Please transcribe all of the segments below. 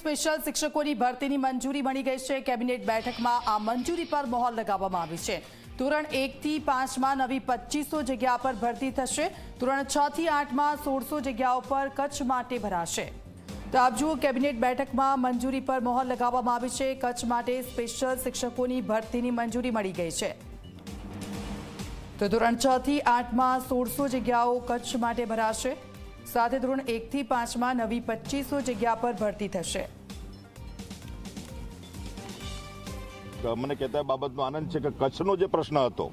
Special શિક્ષકોની ભરતીની મંજૂરી મળી ગઈ છે. કેબિનેટ બેઠકમાં આ મંજૂરી પર મહોર લગાવવામાં આવી છે. ધોરણ એકથી પાંચમાં નવી પચીસો જગ્યા પર ભરતી થશે. ધોરણ છ થી આઠમાં સોળસો જગ્યાઓ પર કચ્છ માટે ભરાશે. તો આપ જુઓ, કેબિનેટ બેઠકમાં મંજૂરી પર મહોર લગાવવામાં આવી છે. કચ્છ માટે સ્પેશિયલ શિક્ષકોની ભરતીની મંજૂરી મળી ગઈ છે. તો ધોરણ છ થી આઠમાં સોળસો જગ્યાઓ કચ્છ માટે ભરાશે. સાથે ધોરણ એકથી પાંચમાં નવી પચીસો જગ્યા પર ભરતી થશે. મને કહેતા બાબતનો આનંદ છે કે કચ્છનો જે પ્રશ્ન હતો,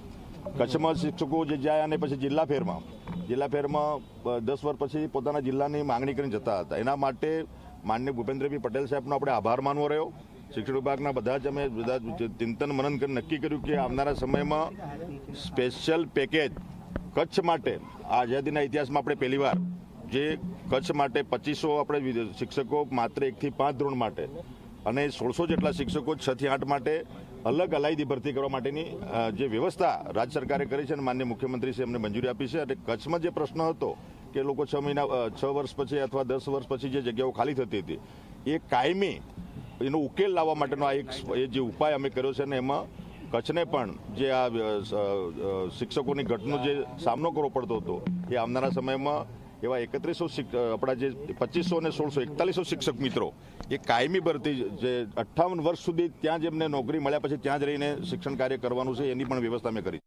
કચ્છમાં શિક્ષકો જે જાય અને પછી જિલ્લા ફેરમાં જિલ્લા ફેરમાં દસ વર્ષ પછી પોતાના જિલ્લાની માંગણી કરીને જતા હતા. એના માટે માન્ય ભૂપેન્દ્રભાઈ પટેલ સાહેબનો આપણે આભાર માનવો રહ્યો. શિક્ષણ વિભાગના બધા જ અમે બધા ચિંતન મનન કરી નક્કી કર્યું કે આવનારા સમયમાં સ્પેશિયલ પેકેજ કચ્છ માટે આઝાદીના ઇતિહાસમાં આપણે પહેલીવાર જે કચ્છ માટે પચીસો આપણે શિક્ષકો માત્ર એકથી પાંચ ધોરણ માટે અને સોળસો જેટલા શિક્ષકો છથી આઠ માટે અલગ અલાયદી ભરતી કરવા માટેની જે વ્યવસ્થા રાજ્ય સરકારે કરી છે અને માન્ય મુખ્યમંત્રી છે એમને મંજૂરી આપી છે. અને કચ્છમાં જે પ્રશ્ન હતો કે લોકો છ મહિના છ વર્ષ પછી અથવા દસ વર્ષ પછી જે જગ્યાઓ ખાલી થતી હતી, એ કાયમી, એનો ઉકેલ લાવવા માટેનો આ એક એ જે ઉપાય અમે કર્યો છે ને એમાં કચ્છને પણ જે આ શિક્ષકોની ઘટનો જે સામનો કરવો પડતો હતો, એ આવનારા સમયમાં એવા એકત્રીસો આપણા જે પચીસો અને સોળસો એકતાલીસો શિક્ષક મિત્રો, એ કાયમી ભરતી જે અઠ્ઠાવન વર્ષ સુધી ત્યાં જ એમને નોકરી મળ્યા પછી ત્યાં જ રહીને શિક્ષણ કાર્ય કરવાનું છે, એની પણ વ્યવસ્થા મેં કરી